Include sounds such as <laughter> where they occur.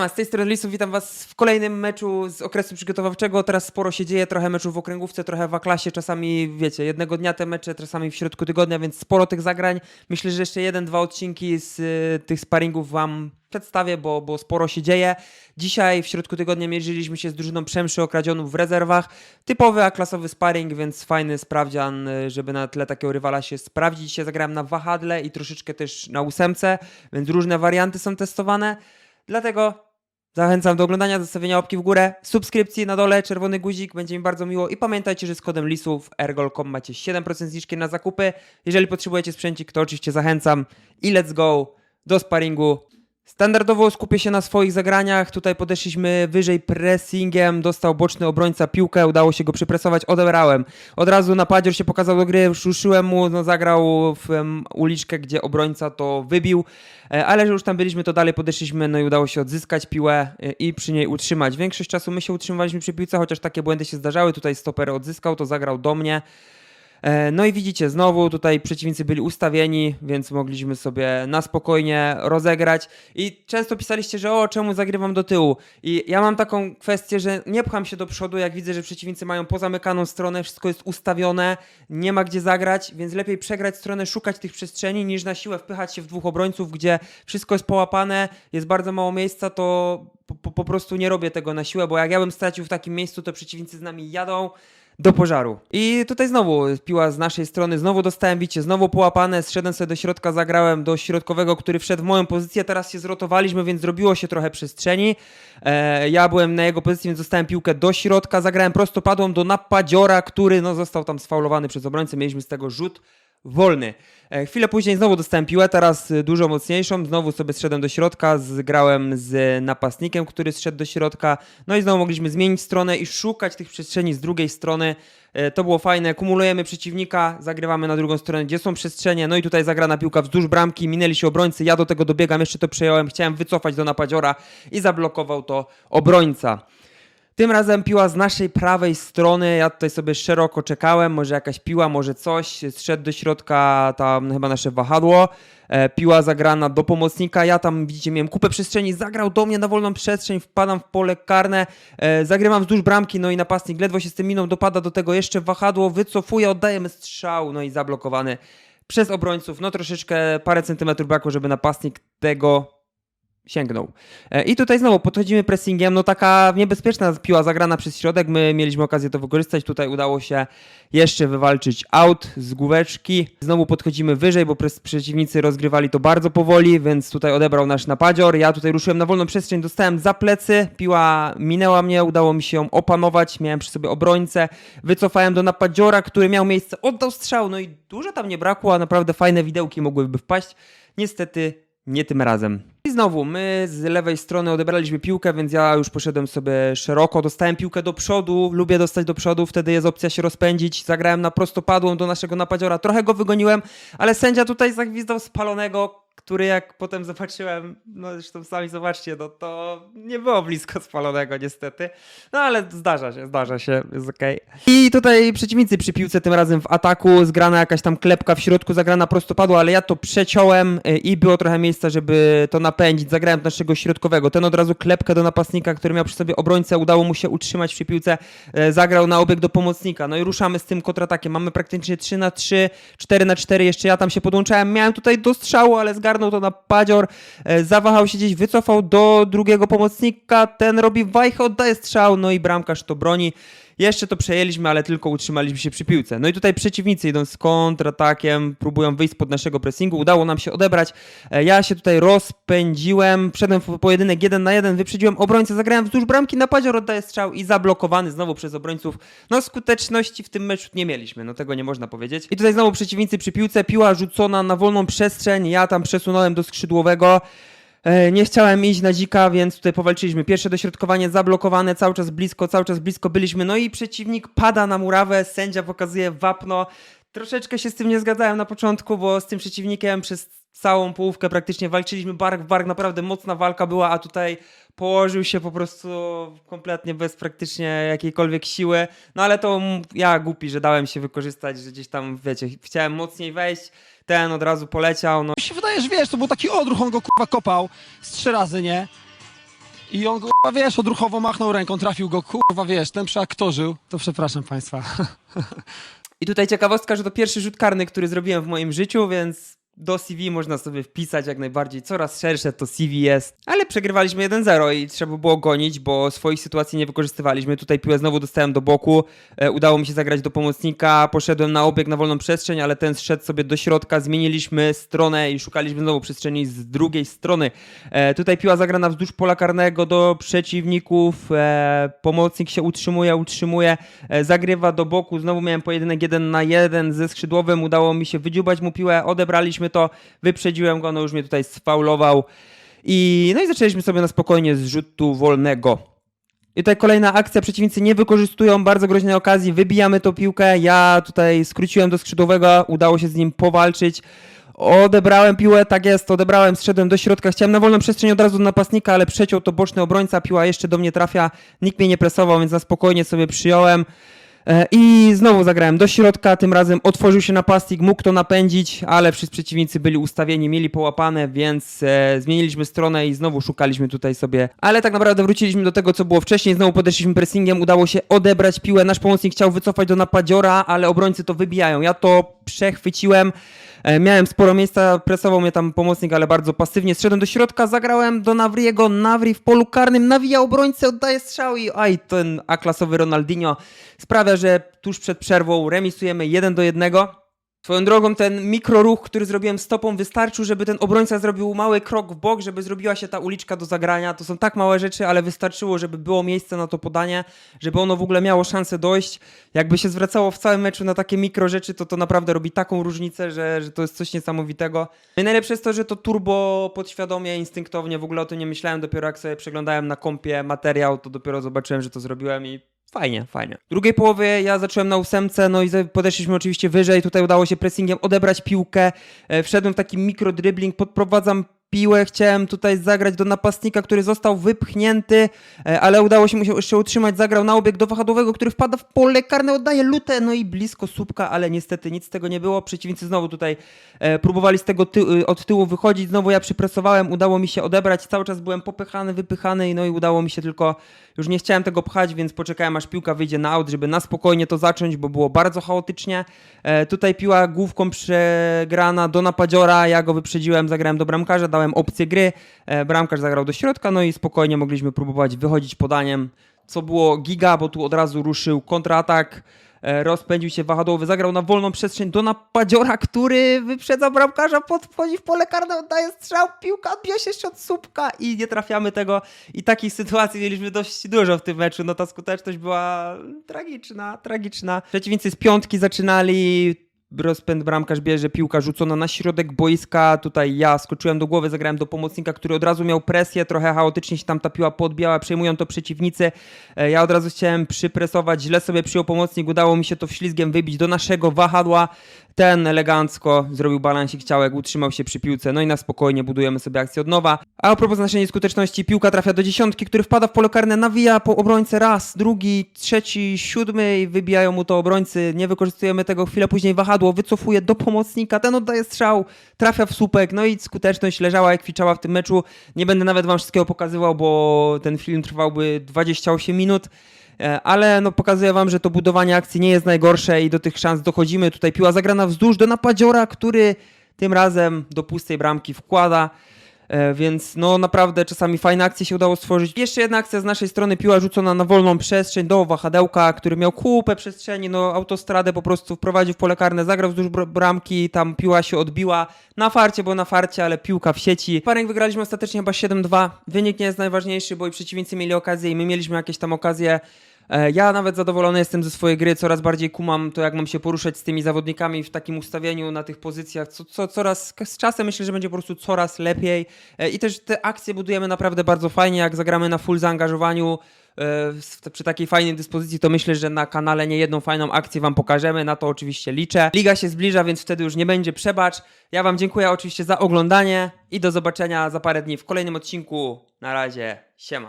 Siema, z tej strony Lisów, witam was w kolejnym meczu z okresu przygotowawczego. Teraz sporo się dzieje, trochę meczów w okręgówce, trochę w A-klasie, czasami wiecie, jednego dnia te mecze, czasami w środku tygodnia, więc sporo tych zagrań. Myślę, że jeszcze jeden, dwa odcinki z y, tych sparingów wam przedstawię, bo, bo sporo się dzieje. Dzisiaj w środku tygodnia mierzyliśmy się z drużyną Przemszy Okradzionów w rezerwach. Typowy A-klasowy sparring, więc fajny sprawdzian, y, żeby na tle takiego rywala się sprawdzić. Dzisiaj zagrałem na wahadle i troszeczkę też na ósemce, więc różne warianty są testowane. Dlatego zachęcam do oglądania, zostawienia łapki w górę, subskrypcji na dole, czerwony guzik, będzie mi bardzo miło. I pamiętajcie, że z kodem LISów ergol.com macie 7% zniżki na zakupy. Jeżeli potrzebujecie sprzęcik, to oczywiście zachęcam. I let's go do sparingu. Standardowo skupię się na swoich zagraniach. Tutaj podeszliśmy wyżej pressingiem. Dostał boczny obrońca piłkę, udało się go przypresować, odebrałem. Od razu napadzior się pokazał do gry, ruszyłem mu, no zagrał w em, uliczkę, gdzie obrońca to wybił. E, Ale że już tam byliśmy, to dalej podeszliśmy, no i udało się odzyskać piłę e, i przy niej utrzymać. Większość czasu my się utrzymywaliśmy przy piłce, chociaż takie błędy się zdarzały. Tutaj stoper odzyskał, to zagrał do mnie. E, No i widzicie, znowu tutaj przeciwnicy byli ustawieni, więc mogliśmy sobie na spokojnie rozegrać. I często pisaliście, że o, czemu zagrywam do tyłu? I ja mam taką kwestię, że nie pcham się do przodu, jak widzę, że przeciwnicy mają pozamykaną stronę, wszystko jest ustawione, nie ma gdzie zagrać, więc lepiej przegrać stronę, szukać tych przestrzeni, niż na siłę wpychać się w dwóch obrońców, gdzie wszystko jest połapane, jest bardzo mało miejsca, to po, po, po prostu nie robię tego na siłę, bo jak ja bym stracił w takim miejscu, to przeciwnicy z nami jadą do pożaru. I tutaj znowu piła z naszej strony, znowu dostałem bicie, znowu połapane, zszedłem sobie do środka, zagrałem do środkowego, który wszedł w moją pozycję, teraz się zrotowaliśmy, więc zrobiło się trochę przestrzeni. E, ja byłem na jego pozycji, więc dostałem piłkę do środka, zagrałem prostopadłą do napadziora, który no, został tam sfaulowany przez obrońcę, mieliśmy z tego rzut wolny. E, Chwilę później znowu dostałem piłę, teraz y, dużo mocniejszą, znowu sobie zszedłem do środka, zgrałem z napastnikiem, który zszedł do środka, no i znowu mogliśmy zmienić stronę i szukać tych przestrzeni z drugiej strony. E, To było fajne, kumulujemy przeciwnika, zagrywamy na drugą stronę, gdzie są przestrzenie, no i tutaj zagrana piłka wzdłuż bramki, minęli się obrońcy, ja do tego dobiegam, jeszcze to przejąłem, chciałem wycofać do napadziora i zablokował to obrońca. Tym razem piła z naszej prawej strony. Ja tutaj sobie szeroko czekałem, może jakaś piła, może coś. Zszedł do środka tam chyba nasze wahadło. E, piła zagrana do pomocnika. Ja tam, widzicie, miałem kupę przestrzeni. Zagrał do mnie na wolną przestrzeń, wpadam w pole karne. E, zagrywam wzdłuż bramki, no i napastnik ledwo się z tym miną dopada do tego jeszcze wahadło, wycofuje, oddajemy strzał, no i zablokowany przez obrońców. No troszeczkę parę centymetrów brakło, żeby napastnik tego sięgnął. E, I tutaj znowu podchodzimy pressingiem, no taka niebezpieczna piła zagrana przez środek, my mieliśmy okazję to wykorzystać, tutaj udało się jeszcze wywalczyć out z główeczki. Znowu podchodzimy wyżej, bo przeciwnicy rozgrywali to bardzo powoli, więc tutaj odebrał nasz napadzior. Ja tutaj ruszyłem na wolną przestrzeń, dostałem za plecy, piła minęła mnie, udało mi się ją opanować, miałem przy sobie obrońcę, wycofałem do napadziora, który miał miejsce, oddał strzał, no i dużo tam nie brakło, a naprawdę fajne widełki mogłyby wpaść. Niestety nie tym razem. I znowu, my z lewej strony odebraliśmy piłkę, więc ja już poszedłem sobie szeroko. Dostałem piłkę do przodu, lubię dostać do przodu, wtedy jest opcja się rozpędzić. Zagrałem na prostopadłą do naszego napadziora, trochę go wygoniłem, ale sędzia tutaj zagwizdał spalonego, który jak potem zobaczyłem, no zresztą sami zobaczcie, no to nie było blisko spalonego niestety. No ale zdarza się, zdarza się, jest okej. I tutaj przeciwnicy przy piłce tym razem w ataku, zgrana jakaś tam klepka w środku, zagrana prostopadła, ale ja to przeciąłem y, i było trochę miejsca, żeby to napędzić. Zagrałem naszego środkowego. Ten od razu klepkę do napastnika, który miał przy sobie obrońcę, udało mu się utrzymać przy piłce, e, zagrał na obieg do pomocnika. No i ruszamy z tym kontratakiem. Mamy praktycznie 3 na 3, 4 na 4, jeszcze ja tam się podłączałem. Miałem tutaj do strzału, ale zgarnął to na padzior, e, zawahał się gdzieś, wycofał do drugiego pomocnika, ten robi wajchę, oddaje strzał, no i bramkarz to broni. Jeszcze to przejęliśmy, ale tylko utrzymaliśmy się przy piłce. No i tutaj przeciwnicy idą z kontratakiem, próbują wyjść spod naszego pressingu. Udało nam się odebrać. E, Ja się tutaj rozpędziłem, wszedłem w pojedynek 1 na 1, wyprzedziłem obrońcę, zagrałem wzdłuż bramki, napadzior oddaje strzał i zablokowany znowu przez obrońców. No skuteczności w tym meczu nie mieliśmy, no tego nie można powiedzieć. I tutaj znowu przeciwnicy przy piłce, piła rzucona na wolną przestrzeń, ja tam przesunąłem do skrzydłowego. E, Nie chciałem iść na dzika, więc tutaj powalczyliśmy. Pierwsze dośrodkowanie zablokowane, cały czas blisko, cały czas blisko byliśmy. No i przeciwnik pada na murawę, sędzia pokazuje wapno. Troszeczkę się z tym nie zgadzałem na początku, bo z tym przeciwnikiem przez całą połówkę praktycznie walczyliśmy bark w bark, naprawdę mocna walka była, a tutaj położył się po prostu kompletnie bez praktycznie jakiejkolwiek siły. No ale to ja głupi, że dałem się wykorzystać, że gdzieś tam, wiecie, chciałem mocniej wejść, ten od razu poleciał, no Mi się wydaje, że wiesz, to był taki odruch, on go kurwa kopał z trzy razy, nie? I on, kurwa, wiesz, odruchowo machnął ręką, trafił go, kurwa, wiesz, ten przy kto żył, to przepraszam państwa. <laughs> I tutaj ciekawostka, że to pierwszy rzut karny, który zrobiłem w moim życiu, więc do CV można sobie wpisać jak najbardziej. Coraz szersze to CV jest. Ale przegrywaliśmy 1-0 i trzeba było gonić, bo swoich sytuacji nie wykorzystywaliśmy. Tutaj piłę znowu dostałem do boku. E, udało mi się zagrać do pomocnika. Poszedłem na obieg na wolną przestrzeń, ale ten zszedł sobie do środka. Zmieniliśmy stronę i szukaliśmy znowu przestrzeni z drugiej strony. E, tutaj piła zagrana wzdłuż pola karnego do przeciwników. E, pomocnik się utrzymuje, utrzymuje. Zagrywa do boku. Znowu miałem pojedynek 1 na 1 ze skrzydłowym. Udało mi się wydziubać mu piłę. Odebraliśmy to. Wyprzedziłem go. No już mnie tutaj sfaulował. I, no i zaczęliśmy sobie na spokojnie z rzutu wolnego. I tutaj kolejna akcja, przeciwnicy nie wykorzystują bardzo groźnej okazji, wybijamy tą piłkę, ja tutaj skróciłem do skrzydłowego, udało się z nim powalczyć, odebrałem piłę, tak jest, odebrałem, zszedłem do środka, chciałem na wolną przestrzeń od razu do napastnika, ale przeciął to boczny obrońca, piła jeszcze do mnie trafia, nikt mnie nie presował, więc na spokojnie sobie przyjąłem. E, I znowu zagrałem do środka, tym razem otworzył się napastnik, mógł to napędzić, ale wszyscy przeciwnicy byli ustawieni, mieli połapane, więc e, zmieniliśmy stronę i znowu szukaliśmy tutaj sobie. Ale tak naprawdę wróciliśmy do tego, co było wcześniej, znowu podeszliśmy pressingiem, udało się odebrać piłę, nasz pomocnik chciał wycofać do napadziora, ale obrońcy to wybijają. Ja to przechwyciłem. E, Miałem sporo miejsca, presował mnie tam pomocnik, ale bardzo pasywnie. Zszedłem do środka, zagrałem do Nawriego, Nawri w polu karnym, nawija obrońcę, oddaje strzał i aj, ten A-klasowy Ronaldinho sprawia, że tuż przed przerwą remisujemy 1 do 1. Swoją drogą ten mikroruch, który zrobiłem stopą wystarczył, żeby ten obrońca zrobił mały krok w bok, żeby zrobiła się ta uliczka do zagrania. To są tak małe rzeczy, ale wystarczyło, żeby było miejsce na to podanie, żeby ono w ogóle miało szansę dojść. Jakby się zwracało w całym meczu na takie mikro rzeczy, to to naprawdę robi taką różnicę, że, że to jest coś niesamowitego. No i najlepsze jest to, że to turbo podświadomie, instynktownie, w ogóle o tym nie myślałem, dopiero jak sobie przeglądałem na kompie materiał, to dopiero zobaczyłem, że to zrobiłem i Fajnie, fajnie. W drugiej połowie ja zacząłem na ósemce, no i podeszliśmy oczywiście wyżej. Tutaj udało się pressingiem odebrać piłkę. E, Wszedłem w taki mikrodribbling, podprowadzam piłę, chciałem tutaj zagrać do napastnika, który został wypchnięty, e, ale udało się mu się jeszcze utrzymać. Zagrał na obieg do wahadłowego, który wpada w pole karne, oddaje lutę, no i blisko słupka, ale niestety nic z tego nie było. Przeciwnicy znowu tutaj e, próbowali z tego ty y, od tyłu wychodzić. Znowu ja przypresowałem, udało mi się odebrać. Cały czas byłem popychany, wypychany, no i udało mi się tylko już nie chciałem tego pchać, więc poczekałem aż piłka wyjdzie na aut, żeby na spokojnie to zacząć, bo było bardzo chaotycznie. E, tutaj piła główką przegrana do napadziora, ja go wyprzedziłem, zagrałem do bramkarza, opcję gry, e, bramkarz zagrał do środka, no i spokojnie mogliśmy próbować wychodzić podaniem, co było giga, bo tu od razu ruszył kontratak. E, Rozpędził się wahadłowy, zagrał na wolną przestrzeń do napadziora, który wyprzedza bramkarza, podchodzi w pole karne, oddaje strzał, piłka odbija się jeszcze od słupka i nie trafiamy tego. I takich sytuacji mieliśmy dość dużo w tym meczu. No ta skuteczność była tragiczna, tragiczna. Przeciwnicy z piątki zaczynali. Rozpęd bramkarz bierze, piłka rzucona na środek boiska. Tutaj ja skoczyłem do głowy, zagrałem do pomocnika, który od razu miał presję. Trochę chaotycznie się tam ta piła podbiała, przejmują to przeciwnicy. E, Ja od razu chciałem przypresować, źle sobie przyjął pomocnik. Udało mi się to wślizgiem wybić do naszego wahadła. Ten elegancko zrobił balansik ciałek, utrzymał się przy piłce, no i na spokojnie budujemy sobie akcję od nowa. A a propos naszej nieskuteczności, piłka trafia do dziesiątki, który wpada w pole karne, nawija po obrońcę raz, drugi, trzeci, siódmy i wybijają mu to obrońcy. Nie wykorzystujemy tego, chwilę później wahadło, wycofuje do pomocnika, ten oddaje strzał, trafia w słupek, no i skuteczność leżała jak kwiczała w tym meczu. Nie będę nawet wam wszystkiego pokazywał, bo ten film trwałby 28 minut. E, ale no pokazuję wam, że to budowanie akcji nie jest najgorsze i do tych szans dochodzimy. Tutaj piła zagrana wzdłuż do napadziora, który tym razem do pustej bramki wkłada. E, Więc no naprawdę czasami fajne akcje się udało stworzyć. Jeszcze jedna akcja z naszej strony, piła rzucona na wolną przestrzeń do wahadełka, który miał kupę przestrzeni, no autostradę po prostu wprowadził w pole karne, zagrał wzdłuż br- bramki, tam piła się odbiła. Na farcie, bo na farcie, ale piłka w sieci. Parę wygraliśmy ostatecznie chyba 7-2. Wynik nie jest najważniejszy, bo i przeciwnicy mieli okazję i my mieliśmy jakieś tam okazje. E, Ja nawet zadowolony jestem ze swojej gry, coraz bardziej kumam to, jak mam się poruszać z tymi zawodnikami w takim ustawieniu na tych pozycjach. Co, co, coraz, z czasem myślę, że będzie po prostu coraz lepiej. E, I też te akcje budujemy naprawdę bardzo fajnie, jak zagramy na full zaangażowaniu. e, Przy takiej fajnej dyspozycji, to myślę, że na kanale nie jedną fajną akcję Wam pokażemy. Na to oczywiście liczę. Liga się zbliża, więc wtedy już nie będzie przebacz. Ja Wam dziękuję oczywiście za oglądanie i do zobaczenia za parę dni w kolejnym odcinku. Na razie, siema.